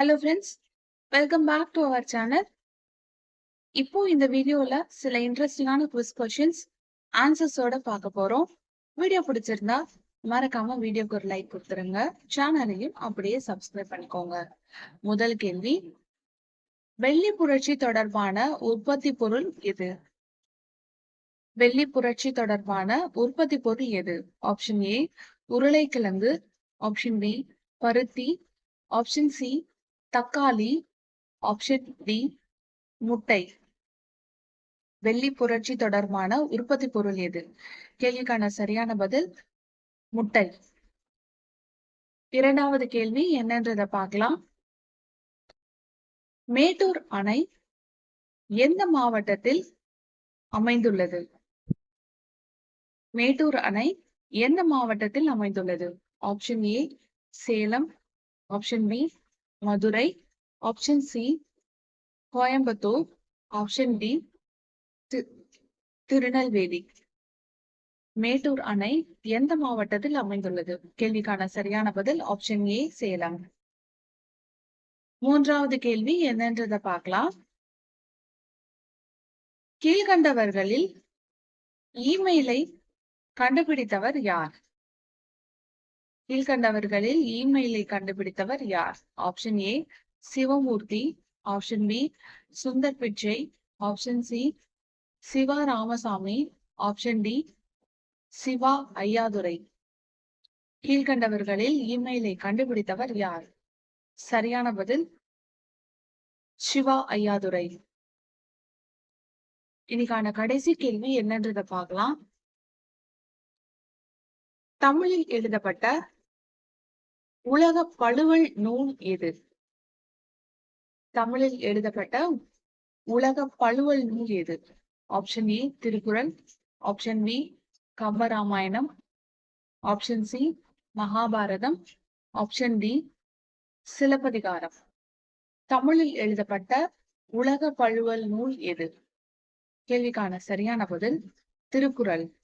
Hello friends welcome back to our channel இப்போ இந்த வீடியோல சில இன்ட்ரெஸ்டிங்கான குவிஸ் கொஷின்ஸ் ஆன்சர்ஸோட பார்க்க போறோம். வீடியோ பிடிச்சிருந்தா மறக்காம வீடியோக்கு ஒரு லைக் கொடுத்துருங்க. சேனலையும் அப்படியே சப்ஸ்கிரைப் பண்ணிக்கோங்க. முதல் கேள்வி வெள்ளி புரட்சி தொடர்பான உற்பத்தி பொருள் எது? வெள்ளி புரட்சி தொடர்பான உற்பத்தி பொருள் எது? ஆப்ஷன் ஏ உருளைக்கிழங்கு. ஆப்ஷன் பி பருத்தி. ஆப்ஷன் சி தக்காளி ஆப்ஷன் டி முட்டை. வெள்ளி புரட்சி தொடர்பான உற்பத்தி பொருள் எது? கேள்விக்கான சரியான பதில் முட்டை. இரண்டாவது கேள்வி என்னன்றத பார்க்கலாம். மேட்டூர் அணை எந்த மாவட்டத்தில் அமைந்துள்ளது? மேட்டூர் அணை எந்த மாவட்டத்தில் அமைந்துள்ளது? Option A Salem. Option B Madurai option C Coimbatore option D Tirunelveli. Mettur அணை எந்த மாவட்டத்தில் அமைந்துள்ளது? கேள்விக்கான சரியான பதில் ஆப்ஷன் ஏ சேலம். மூன்றாவது கேள்வி என்னன்றத பார்க்கலாம். கீழ்கண்டவர்களில் இமெயிலை கண்டுபிடித்தவர் யார்? கீழ்கண்டவர்களில் இமெயிலை கண்டுபிடித்தவர் யார்? Option A Sivamoorthy. Option B Sundar Pichai option C Siva Ramasamy option D Siva Ayyadurai. கீழ்கண்டவர்களில் இமெயிலை கண்டுபிடித்தவர் யார்? சரியான பதில் சிவா ஐயாதுரை. இன்னைக்கான கடைசி கேள்வி என்னன்றத பார்க்கலாம். தமிழில் எழுதப்பட்ட உலக பழுவல் நூல் எது? தமிழில் எழுதப்பட்ட உலக பழுவல் நூல் எது? Option A Thirukkural. Option B Kambaramayanam. Option C Mahabharatam. Option D Silappathikaram. தமிழில் எழுதப்பட்ட உலக பழுவல் நூல் எது? கேள்விக்கான சரியான பதில் திருக்குறள்.